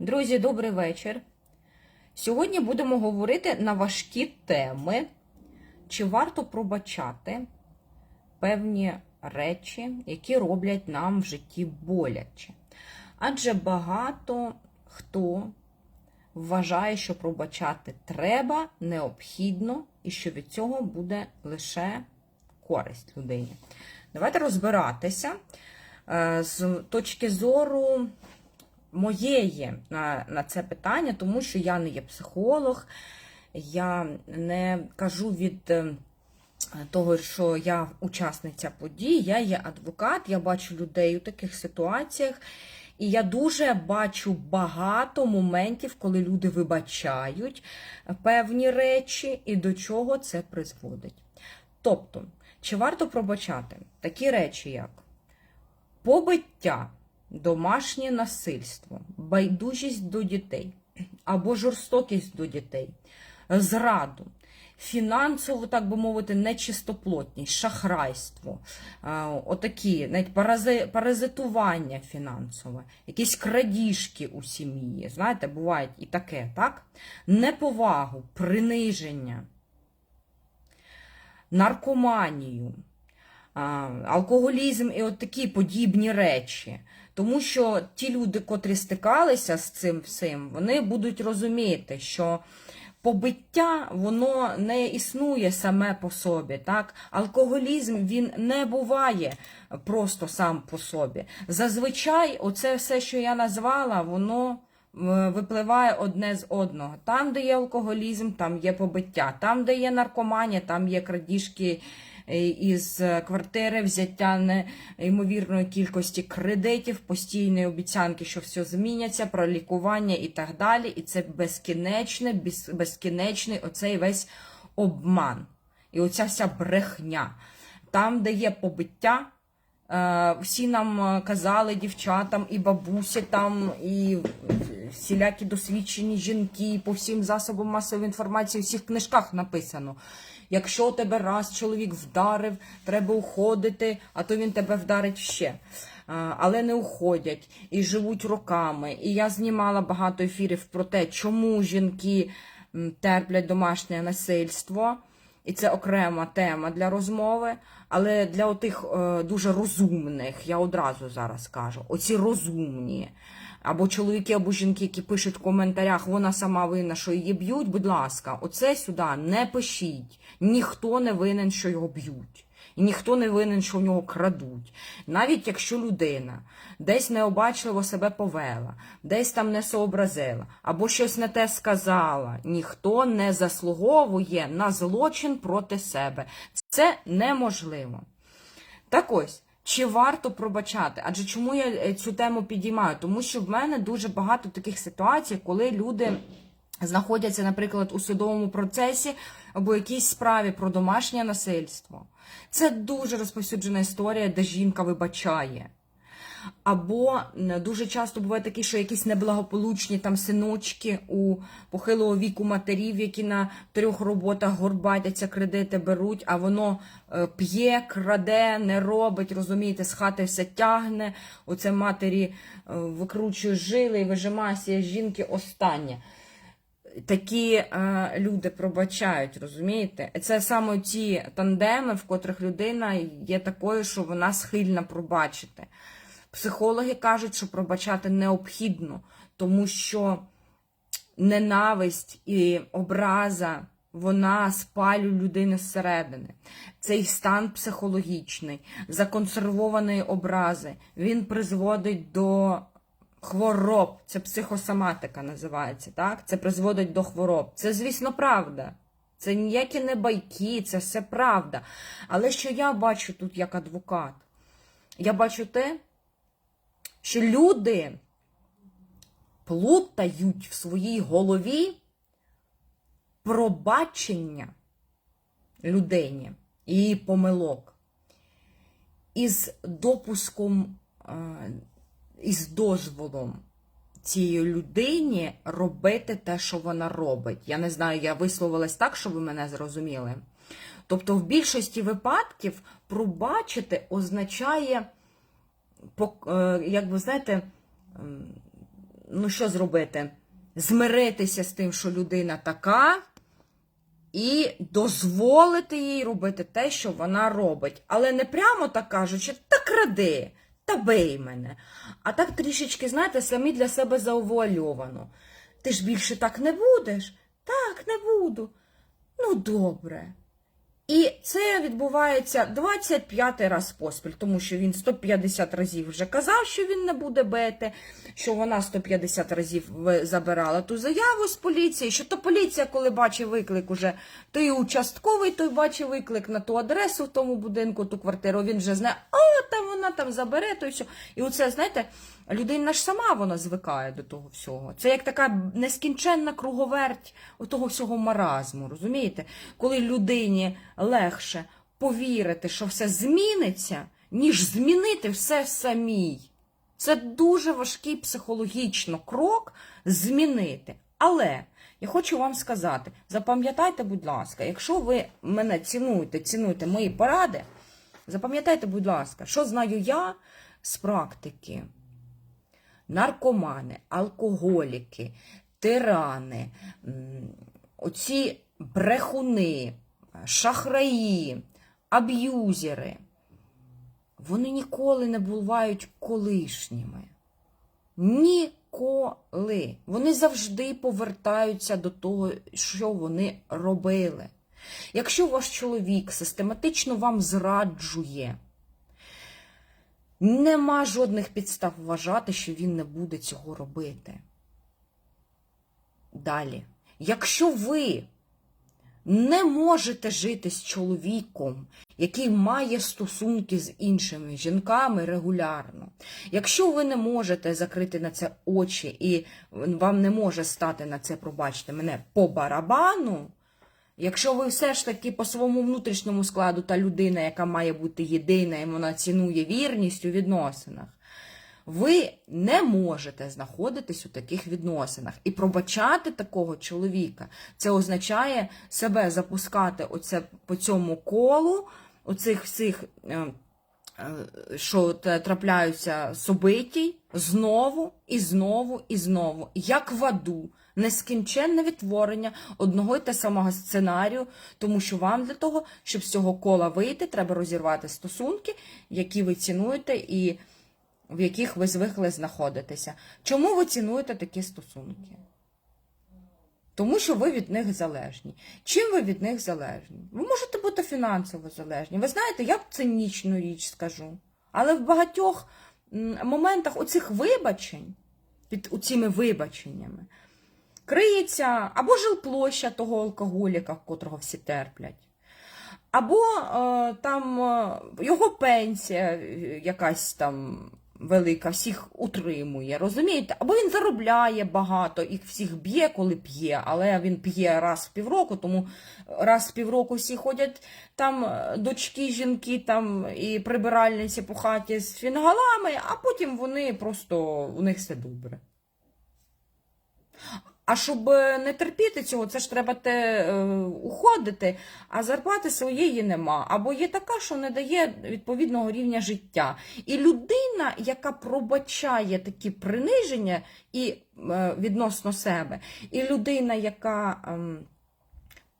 Друзі, добрий вечір. Сьогодні будемо говорити на важкі теми, чи варто пробачати певні речі, які роблять нам в житті боляче. Адже багато хто вважає, що пробачати треба, необхідно, і що від цього буде лише користь людині. Давайте розбиратися е, з точки зору моєї на, на це питання, тому що я не є психолог, я не кажу від е, того, що я учасниця подій, я є адвокат, я бачу людей у таких ситуаціях. І я дуже бачу багато моментів, коли люди вибачають певні речі і до чого це призводить. Тобто, чи варто пробачати такі речі, як побиття, домашнє насильство, байдужість до дітей або жорстокість до дітей, зраду, фінансово, так би мовити, нечистоплотність, шахрайство, отакі, навіть парази, паразитування фінансове, якісь крадіжки у сім'ї. Знаєте, бувають і таке, так? Неповагу, приниження, наркоманію. Алкоголізм і от такі подібні речі. Тому що ті люди, котрі стикалися з цим всім, вони будуть розуміти, що побиття воно не існує саме по собі. Так? Алкоголізм він не буває просто сам по собі. Зазвичай, оце все, що я назвала, воно. е, Випливає одне з одного. Там, де є алкоголізм, там є побиття. Там, де є наркоманія, там є крадіжки із квартири, взяття неймовірної кількості кредитів, постійної обіцянки, що все зміняться, про лікування і так далі. І це безкінечне, безкінечний оцей весь обман. І оця вся брехня. Там, де є побиття, Е, Всі нам е, казали дівчатам і бабусі там, і всілякі досвідчені жінки, по всім засобам масової інформації, у всіх книжках написано. Якщо тебе раз чоловік вдарив, треба уходити, а то він тебе вдарить ще. Але не уходять і живуть роками. І я знімала багато ефірів про те, чому жінки терплять домашнє насильство. І це окрема тема для розмови. Але для отих е, дуже розумних, я одразу зараз кажу, оці розумні, або чоловіки, або жінки, які пишуть в коментарях, вона сама винна, що її б'ють, будь ласка, оце сюди не пишіть. Ніхто не винен, що його б'ють. І ніхто не винен, що в нього крадуть. Навіть якщо людина десь необачливо себе повела, десь там не сообразила, або щось не те сказала, ніхто не заслуговує на злочин проти себе. Це неможливо. Так ось, чи варто пробачати? Адже чому я е, цю тему підіймаю? Тому що в мене дуже багато таких ситуацій, коли люди знаходяться, наприклад, у судовому процесі або якійсь справі про домашнє насильство. Це дуже розповсюджена історія, де жінка вибачає. Або дуже часто буває такі, що якісь неблагополучні там синочки у похилого віку матерів, які на трьох роботах горбатяться, кредити беруть, а воно е, п'є, краде, не робить, розумієте, з хати все тягне. Оце матері е, викручує жили і вижимає жінки останнє. Такі е, люди пробачають, розумієте? Це саме ті тандеми, в котрих людина є такою, що вона схильна пробачити. Психологи кажуть, що пробачати необхідно, тому що ненависть і образа вона спалює людину зсередини. Цей стан психологічний, законсервованої образи, він призводить до хвороб. Це психосоматика називається. так? Це призводить до хвороб. Це, звісно, правда. Це ніякі не байки, це все правда. Але що я бачу тут як адвокат? Я бачу те, що люди плутають в своїй голові пробачення людині і її помилок із допуском, е, із дозволом цій людині робити те, що вона робить. Я не знаю, я висловилась так, щоб ви мене зрозуміли. Тобто, в більшості випадків пробачити означає, як ви знаєте, ну що зробити? Змиритися з тим, що людина така, і дозволити їй робити те, що вона робить. Але не прямо так кажучи, та кради, та бий мене. А так трішечки, знаєте, самі для себе заувуальовано. Ти ж більше так не будеш? Так, не буду. Ну, добре. І це відбувається 25 раз поспіль, тому що він 150 разів вже казав, що він не буде бити, що вона 150 разів забирала ту заяву з поліції, що то поліція, коли бачить виклик уже, то і участковий той бачить виклик на ту адресу в тому будинку, ту квартиру, він вже знає, о, там вона там забере, то і все. І оце, знаєте, людина ж сама вона звикає до того всього. Це як така нескінченна круговерть того всього маразму, розумієте? Коли людині легше повірити, що все зміниться, ніж змінити все самій. Це дуже важкий психологічно крок змінити. Але я хочу вам сказати: запам'ятайте, будь ласка, якщо ви мене цінуєте, цінуєте мої поради, запам'ятайте, будь ласка, що знаю я з практики. Наркомани, алкоголіки, тирани, оці брехуни, шахраї, аб'юзери, вони ніколи не бувають колишніми. Ніколи. Вони завжди повертаються до того, що вони робили. Якщо ваш чоловік систематично вам зраджує, нема жодних підстав вважати, що він не буде цього робити. Далі. Якщо ви не можете жити з чоловіком, який має стосунки з іншими жінками регулярно. Якщо ви не можете закрити на це очі і вам не може стати на це, пробачте мене, по барабану, якщо ви все ж таки по своєму внутрішньому складу та людина, яка має бути єдина і вона цінує вірність у відносинах, ви не можете знаходитись у таких відносинах і пробачати такого чоловіка. Це означає себе запускати оце по цьому колу, оцих всіх, е, е, що трапляються собитій, знову і знову і знову, як в аду. Нескінченне відтворення одного й те самого сценарію, тому що вам для того, щоб з цього кола вийти, треба розірвати стосунки, які ви цінуєте і в яких ви звикли знаходитися. Чому ви цінуєте такі стосунки? Тому що ви від них залежні. Чим ви від них залежні? Ви можете бути фінансово залежні. Ви знаєте, я б цинічну річ скажу. Але в багатьох моментах оцих вибачень, під цими вибаченнями, криється або жилплоща того алкоголіка, котрого всі терплять. Або е, там е, його пенсія е, якась там велика, всіх утримує, розумієте? Або він заробляє багато, їх всіх б'є, коли п'є, але він п'є раз в півроку, тому раз в півроку всі ходять там дочки, жінки там і прибиральниці по хаті з фінгалами, а потім вони просто у них все добре. А щоб е, не терпіти цього, це ж треба те е, уходити, а зарплати своєї нема. Або є така, що не дає відповідного рівня життя. І людина, яка пробачає такі приниження і е, відносно себе, і людина, яка. ем,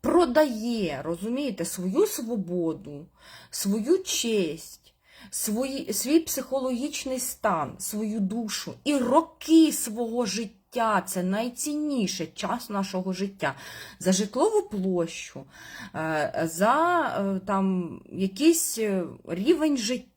продає, розумієте, свою свободу, свою честь, свої, свій психологічний стан, свою душу і роки свого життя. Це найцінніше час нашого життя. За житлову площу, е, за е, там якийсь е, рівень життя,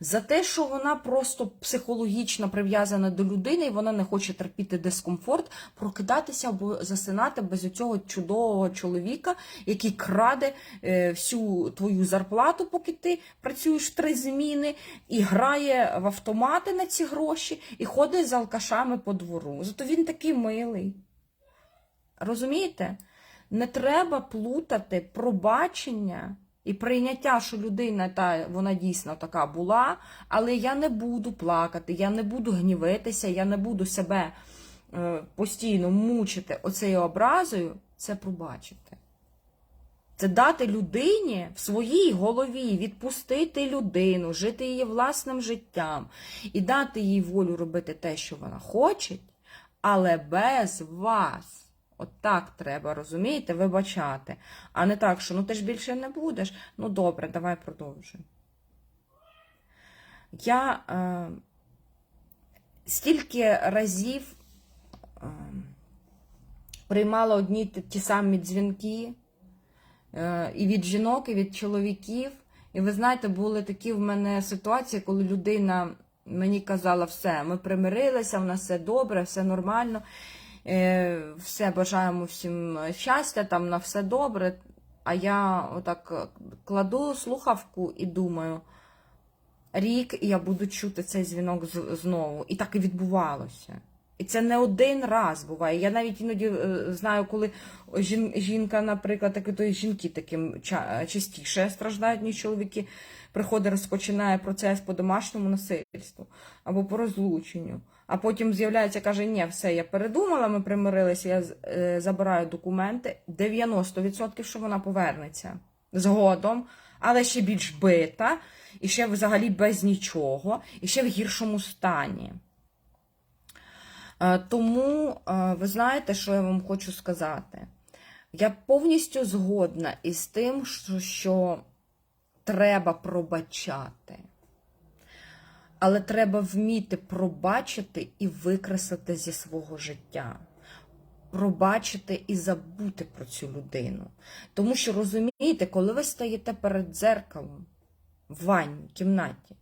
за те, що вона просто психологічно прив'язана до людини, і вона не хоче терпіти дискомфорт, прокидатися або засинати без цього чудового чоловіка, який краде е, всю твою зарплату, поки ти працюєш три зміни, і грає в автомати на ці гроші, і ходить з алкашами по двору. Зато він такий милий. Розумієте? Не треба плутати пробачення і прийняття, що людина та вона дійсно така була, але я не буду плакати, я не буду гнівитися, я не буду себе е, постійно мучити оцею образою, це пробачити. Це дати людині в своїй голові відпустити людину, жити її власним життям і дати їй волю робити те, що вона хоче, але без вас. От так треба, розумієте, вибачати. А не так, що ну ти ж більше не будеш. Ну добре, давай продовжуй. Я е, стільки разів е, приймала одні ті, самі дзвінки е, і від жінок, і від чоловіків. І ви знаєте, були такі в мене ситуації, коли людина мені казала, все, ми примирилися, в нас все добре, все нормально, все бажаємо всім щастя, там на все добре. А я отак кладу слухавку і думаю, рік я буду чути цей дзвінок знову. І так і відбувалося. І це не один раз буває. Я навіть іноді е, знаю, коли жінка, наприклад, так і то жінки таким частіше страждають, ніж чоловіки. Приходить, розпочинає процес по домашньому насильству або по розлученню. А потім з'являється, каже, ні, все, я передумала, ми примирилися, я е, забираю документи. 90% що вона повернеться згодом, але ще більш бита, і ще взагалі без нічого, і ще в гіршому стані. Е, Тому е, ви знаєте, що я вам хочу сказати? Я повністю згодна із тим, що, що треба пробачати. Але треба вміти пробачити і викреслити зі свого життя. Пробачити і забути про цю людину. Тому що розумієте, коли ви стоїте перед дзеркалом в ванні, кімнаті,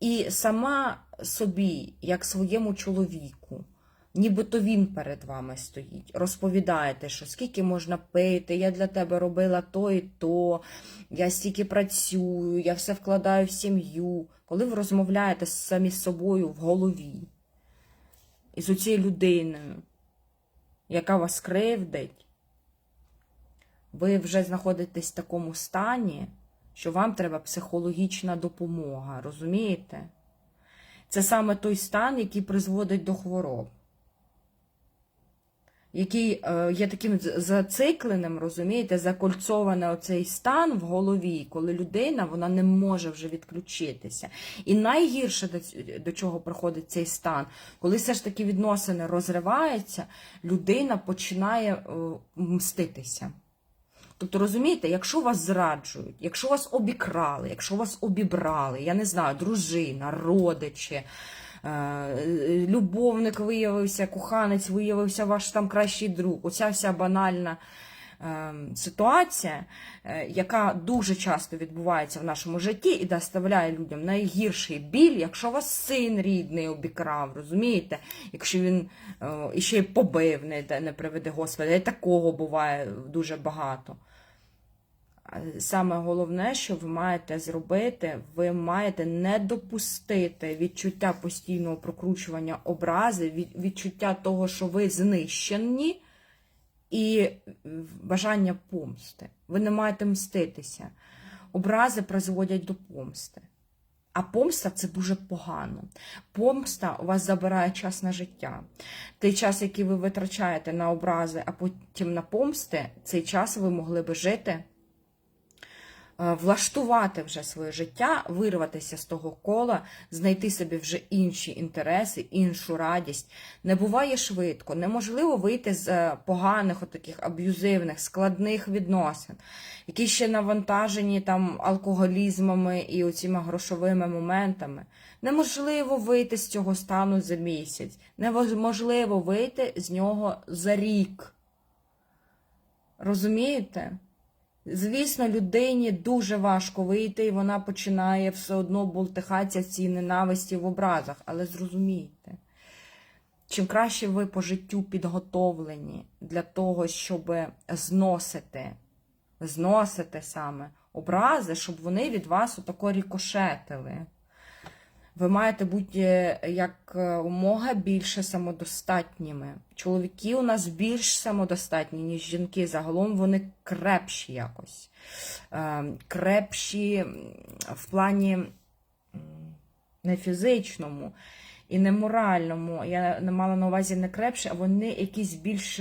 і сама собі, як своєму чоловіку, нібито він перед вами стоїть, розповідаєте, що скільки можна пити, я для тебе робила то і то, я стільки працюю, я все вкладаю в сім'ю. Коли ви розмовляєте самі з собою в голові, і з цією людиною, яка вас кривдить, ви вже знаходитесь в такому стані, що вам треба психологічна допомога, розумієте? Це саме той стан, який призводить до хвороб, який е, є таким зацикленим, розумієте, закольцований оцей стан в голові, коли людина вона не може вже відключитися. І найгірше до, чого приходить цей стан, коли все ж таки відносини розриваються, людина починає е, мститися. Тобто, розумієте, якщо вас зраджують, якщо вас обікрали, якщо вас обібрали, я не знаю, дружина, родичі, любовник виявився, коханець виявився ваш там кращий друг, оця вся банальна е, ситуація, е, яка дуже часто відбувається в нашому житті і доставляє людям найгірший біль, якщо вас син рідний обікрав, розумієте? Якщо він е, іще й побив, не, не приведе Господи, і такого буває дуже багато. Саме головне, що ви маєте зробити, ви маєте не допустити відчуття постійного прокручування образи, відчуття того, що ви знищені, і бажання помсти. Ви не маєте мститися. Образи призводять до помсти. А помста це дуже погано. Помста у вас забирає час на життя. Той час, який ви витрачаєте на образи, а потім на помсти, цей час ви могли би жити влаштувати вже своє життя, вирватися з того кола, знайти собі вже інші інтереси, іншу радість. Не буває швидко, неможливо вийти з е, поганих, таких аб'юзивних, складних відносин, які ще навантажені там алкоголізмами і оціми грошовими моментами. Неможливо вийти з цього стану за місяць, неможливо вийти з нього за рік. Розумієте? Звісно, людині дуже важко вийти, і вона починає все одно болтихатися в цій ненависті в образах. Але зрозумійте, чим краще ви по життю підготовлені для того, щоб зносити, зносити саме образи, щоб вони від вас отако рікошетили. Ви маєте бути е, як е, умога більше самодостатніми. Чоловіки у нас більш самодостатні, ніж жінки. Загалом вони крепші якось. Е, Крепші в плані не фізичному і не моральному. Я не мала на увазі не крепші, а вони якісь більш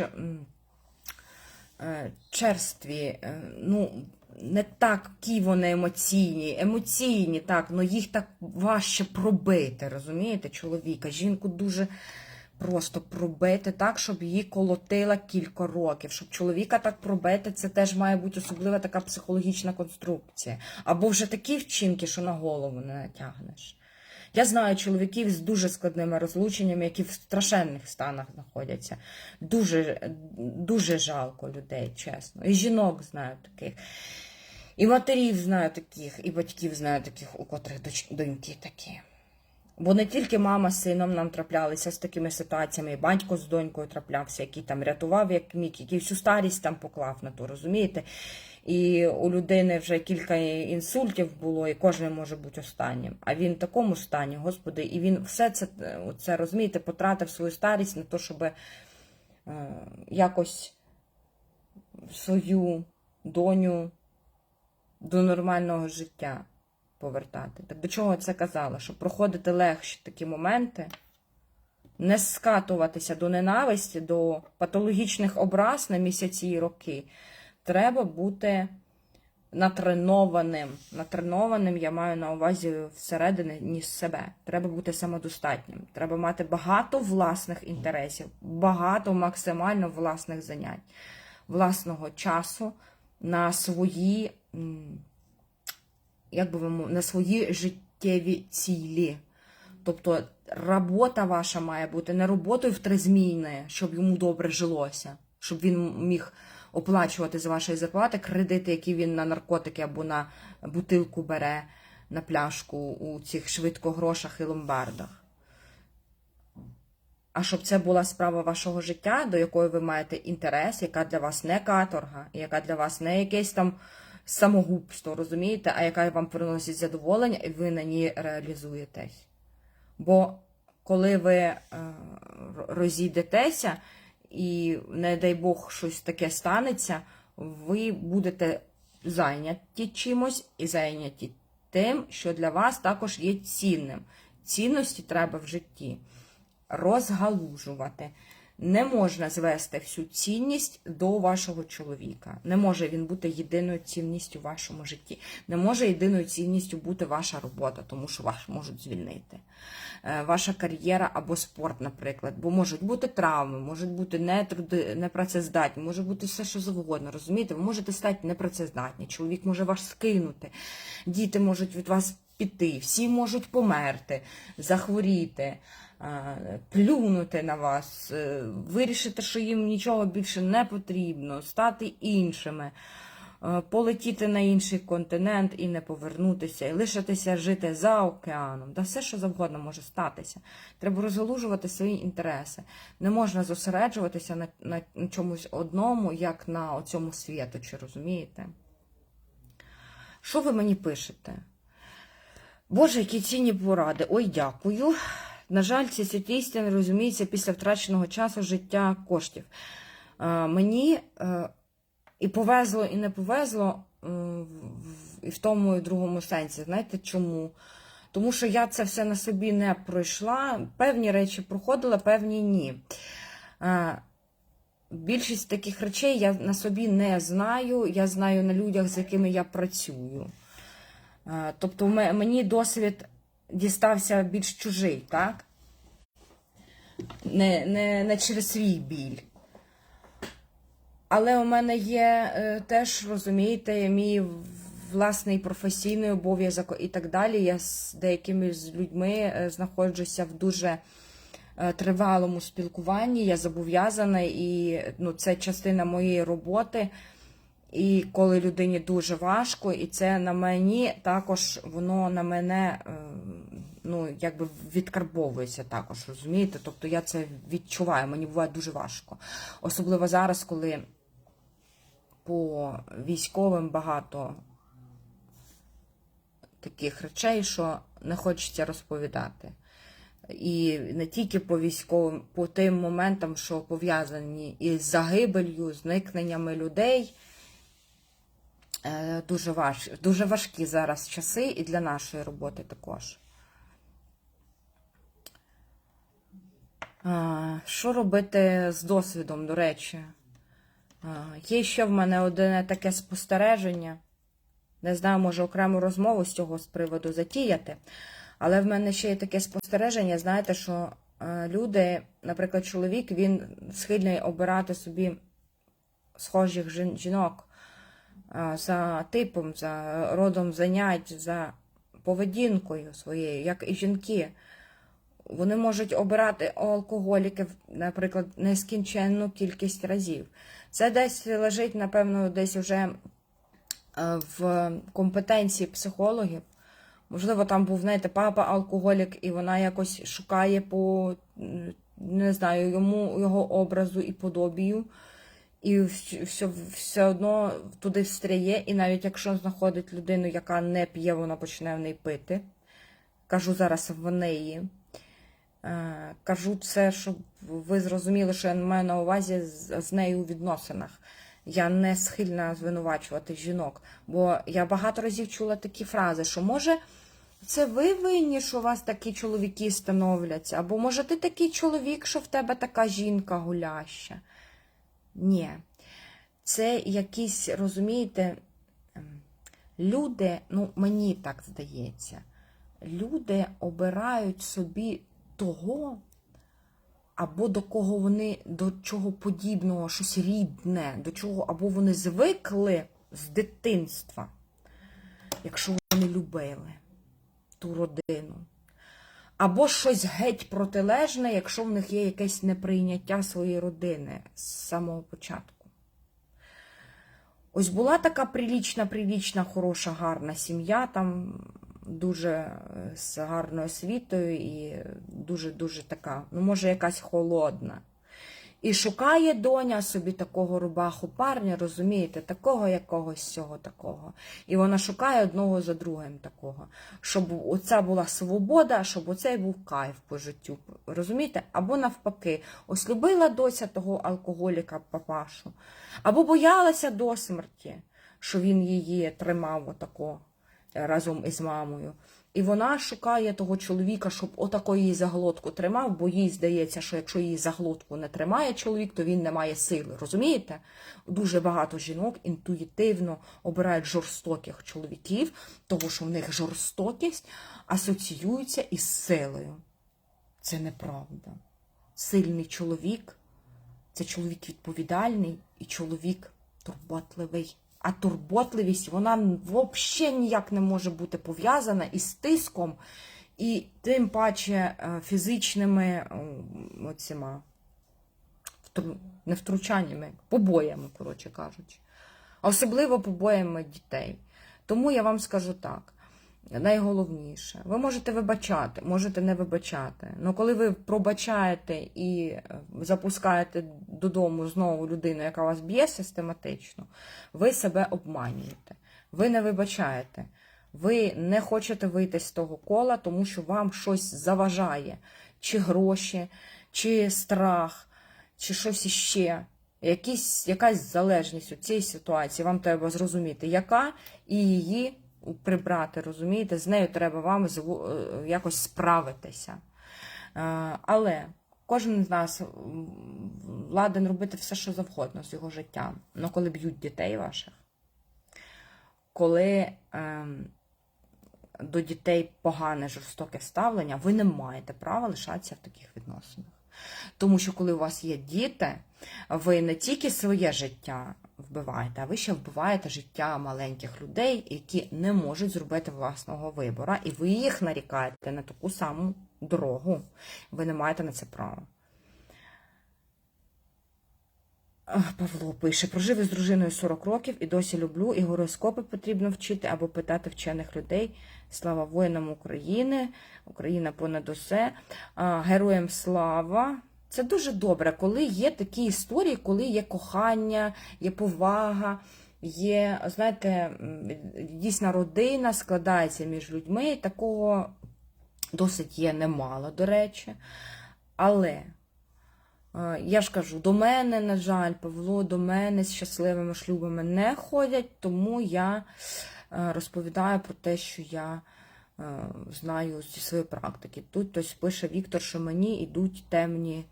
черстві. Ну, не такі вони емоційні, емоційні, так, але їх так важче пробити, розумієте, чоловіка. Жінку дуже просто пробити так, щоб її колотила кілька років. Щоб чоловіка так пробити, це теж має бути особлива така психологічна конструкція. Або вже такі вчинки, що на голову не натягнеш. Я знаю чоловіків з дуже складними розлученнями, які в страшенних станах знаходяться. Дуже, дуже жалко людей, чесно. І жінок знаю таких. І матерів знаю таких, і батьків знаю таких, у котрих доньки такі. Бо не тільки мама з сином нам траплялися з такими ситуаціями, і батько з донькою траплявся, який там рятував, як міг, який всю старість там поклав на то, розумієте? І у людини вже кілька інсультів було, і кожен може бути останнім. А він в такому стані, господи, і він все це, це розумієте, потратив свою старість на те, щоб е, якось свою доню до нормального життя повертати. Так до чого я це казала? Щоб проходити легші такі моменти, не скатуватися до ненависті, до патологічних образ на місяці і роки, треба бути натренованим. Натренованим я маю на увазі всередині себе. Треба бути самодостатнім. Треба мати багато власних інтересів, багато максимально власних занять, власного часу на свої. як би ви на свої життєві цілі. Тобто робота ваша має бути не роботою в три зміни, щоб йому добре жилося, щоб він міг оплачувати з вашої зарплати кредити, які він на наркотики або на бутилку бере на пляшку у цих швидкогрошах і ломбардах. А щоб це була справа вашого життя, до якої ви маєте інтерес, яка для вас не каторга, яка для вас не якесь там самогубство, розумієте, а яка вам приносить задоволення, і ви на ній реалізуєтесь. Бо коли ви е, розійдетеся, і, не дай Бог, щось таке станеться, ви будете зайняті чимось і зайняті тим, що для вас також є цінним. Цінності треба в житті розгалужувати. Не можна звести всю цінність до вашого чоловіка. Не може він бути єдиною цінністю в вашому житті. Не може єдиною цінністю бути ваша робота, тому що вас можуть звільнити. Е, Ваша кар'єра або спорт, наприклад. Бо можуть бути травми, можуть бути непрацездатні, може бути все, що завгодно. Розумієте, ви можете стати непрацездатні. Чоловік може вас скинути, діти можуть від вас піти, всі можуть померти, захворіти плюнути на вас, е, вирішити, що їм нічого більше не потрібно, стати іншими, е, полетіти на інший континент і не повернутися, і лишитися жити за океаном. Да все, що завгодно може статися. Треба розгалужувати свої інтереси. Не можна зосереджуватися на, на, чомусь одному, як на цьому світочі, розумієте? Що ви мені пишете? Боже, які цінні поради. Ой, дякую. На жаль, ці святі істини розуміються після втраченого часу життя коштів. Е, мені е, і повезло, і не повезло і в тому, і в другому сенсі. Знаєте чому? Тому що я це все на собі не пройшла. Певні речі проходила, певні ні. Е, Більшість таких речей я на собі не знаю. Я знаю на людях, з якими я працюю. Тобто мені досвід дістався більш чужий, так? Не, не, не через свій біль. Але у мене є е, теж, розумієте, мій власний професійний обов'язок і так далі. Я з деякими з людьми е, знаходжуся в дуже е, тривалому спілкуванні. Я зобов'язана, і ну, це частина моєї роботи. І коли людині дуже важко, і це на мені також воно на мене е, ну, якби відкарбовується також, розумієте? Тобто я це відчуваю, мені буває дуже важко. Особливо зараз, коли по військовим багато таких речей, що не хочеться розповідати. І не тільки по військовим, по тим моментам, що пов'язані із загибелью, зникненнями людей. Е, Дуже важ, дуже важкі зараз часи і для нашої роботи також. Що робити з досвідом, до речі? Є ще в мене одне таке спостереження. Не знаю, може окрему розмову з цього з приводу затіяти. Але в мене ще є таке спостереження, знаєте, що е, люди, наприклад, чоловік, він схильний обирати собі схожих жінок е, за типом, за родом занять, за поведінкою своєю, як і жінки. Вони можуть обирати алкоголіків, наприклад, нескінченну кількість разів. Це десь лежить, напевно, десь вже е, в компетенції психологів. Можливо, там був, знаєте, папа алкоголік, і вона якось шукає по не знаю, йому його образу і подобію. І все, все одно туди встряє, і навіть якщо знаходить людину, яка не п'є, вона почне в неї пити. Кажу зараз в неї. Е, Кажу це, щоб ви зрозуміли, що я маю на увазі з, з нею у відносинах. Я не схильна звинувачувати жінок, бо я багато разів чула такі фрази, що може це ви винні, що у вас такі чоловіки становляться, або може ти такий чоловік, що в тебе така жінка гуляща. Ні. Це якісь, розумієте, ем, люди, ну мені так здається, люди обирають собі того, або до кого вони до чого подібного, щось рідне, до чого, або вони звикли з дитинства, якщо вони любили ту родину. Або щось геть протилежне, якщо в них є якесь неприйняття своєї родини з самого початку. Ось була така прилічна, прилічна, хороша, гарна сім'я, там дуже е, з гарною освітою і дуже-дуже така, ну, може, якась холодна. І шукає доня собі такого рубаху парня, розумієте, такого якогось цього такого. І вона шукає одного за другим такого, щоб оця була свобода, щоб оцей був кайф по життю. Розумієте? Або навпаки, ось любила дося того алкоголіка папашу, або боялася до смерті, що він її тримав отако разом із мамою. І вона шукає того чоловіка, щоб отако її за глотку тримав, бо їй здається, що якщо її за глотку не тримає чоловік, то він не має сили. Розумієте? Дуже багато жінок інтуїтивно обирають жорстоких чоловіків, тому що в них жорстокість асоціюється із силою. Це неправда. Сильний чоловік це чоловік відповідальний і чоловік турботливий. А турботливість вона взагалі ніяк не може бути пов'язана із тиском, і тим паче е, фізичними оціма, невтручаннями, не втручаннями, побоями, коротше кажучи. Особливо побоями дітей. Тому я вам скажу так. Найголовніше, ви можете вибачати, можете не вибачати. Але коли ви пробачаєте і е, запускаєте додому знову людину, яка вас б'є систематично, ви себе обманюєте. Ви не вибачаєте. Ви не хочете вийти з того кола, тому що вам щось заважає, чи гроші, чи страх, чи щось іще. Якісь, якась залежність у цій ситуації. Вам треба зрозуміти, яка, і її прибрати, розумієте? З нею треба вам е, якось справитися. Е, Але кожен з нас ладен робити все, що завгодно з його життям. Ну, коли б'ють дітей ваших, коли ем, до дітей погане жорстоке ставлення, ви не маєте права лишатися в таких відносинах. Тому що коли у вас є діти, ви не тільки своє життя вбиваєте, а ви ще вбиваєте життя маленьких людей, які не можуть зробити власного вибору, і ви їх нарікаєте на таку саму дорогу. Ви не маєте на це права. Павло пише: прожив із дружиною 40 років і досі люблю, і гороскопи потрібно вчити або питати вчених людей. Слава воїнам України, Україна понад усе. Героям слава. Це дуже добре, коли є такі історії, коли є кохання, є повага, є, знаєте, дійсна родина складається між людьми. Такого досить є немало, до речі. Але Е, Я ж кажу, до мене, на жаль, Павло, до мене з щасливими шлюбами не ходять, тому я е, розповідаю про те, що я е, знаю зі своєї практики. Тут хтось пише Віктор, що мені йдуть темні,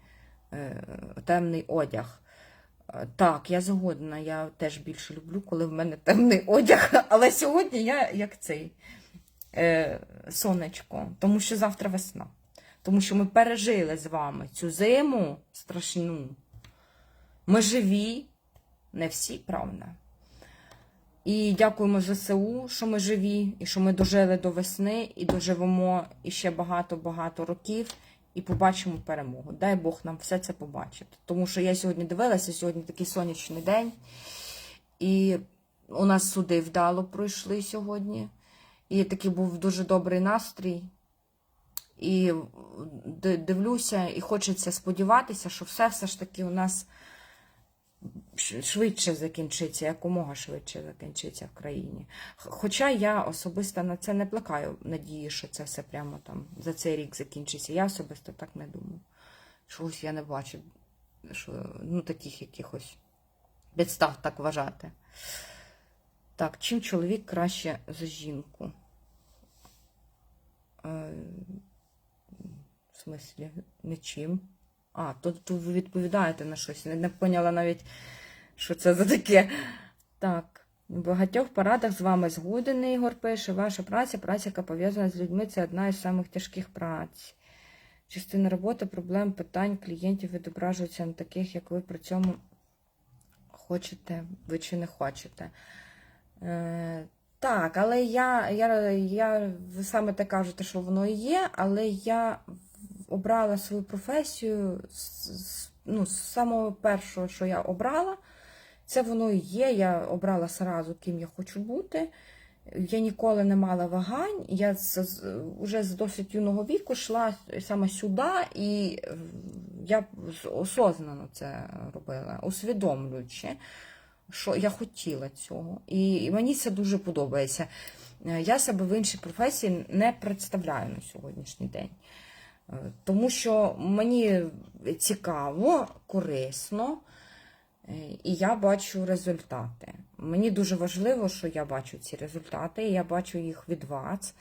темний одяг. Е, Так, я згодна, я теж більше люблю, коли в мене темний одяг, але сьогодні я як цей е, сонечко, тому що завтра весна. Тому що ми пережили з вами цю зиму страшну. Ми живі, не всі, правда. І дякуємо ЗСУ, що ми живі, і що ми дожили до весни, і доживемо іще багато-багато років, і побачимо перемогу. Дай Бог нам все це побачити. Тому що я сьогодні дивилася, сьогодні такий сонячний день, і у нас суди вдало пройшли сьогодні. І такий був дуже добрий настрій. І дивлюся, і хочеться сподіватися, що все все ж таки у нас швидше закінчиться, якомога швидше закінчиться в країні. Хоча я особисто на це не плекаю надії, що це все прямо там за цей рік закінчиться. Я особисто так не думаю. Чогось я не бачу, що ну таких якихось підстав так вважати. Так, чим чоловік краще за жінку? Е, В смислі, нічим. А, то, то ви відповідаєте на щось. Не, не поняла навіть, що це за таке. Так. В багатьох порадах з вами згодений, Ігор пише. Ваша праця, праця, яка пов'язана з людьми, це одна із самих тяжких праць. Частина роботи, проблем, питань клієнтів відображується на таких, як ви при цьому хочете, ви чи не хочете. Е, так, але я, я, я, саме так кажете, що воно і є, але я обрала свою професію з, з- ну, з самого першого, що я обрала. Це воно і є. Я обрала сразу, ким я хочу бути. Я ніколи не мала вагань. Я з, з, досить юного віку йшла саме сюди, і я осознано це робила, усвідомлюючи, що я хотіла цього. І, мені це дуже подобається. Е, Я себе в іншій професії не представляю на сьогоднішній день. Е, Тому що мені цікаво, корисно, і я бачу результати. Мені дуже важливо, що я бачу ці результати, і я бачу їх від вас.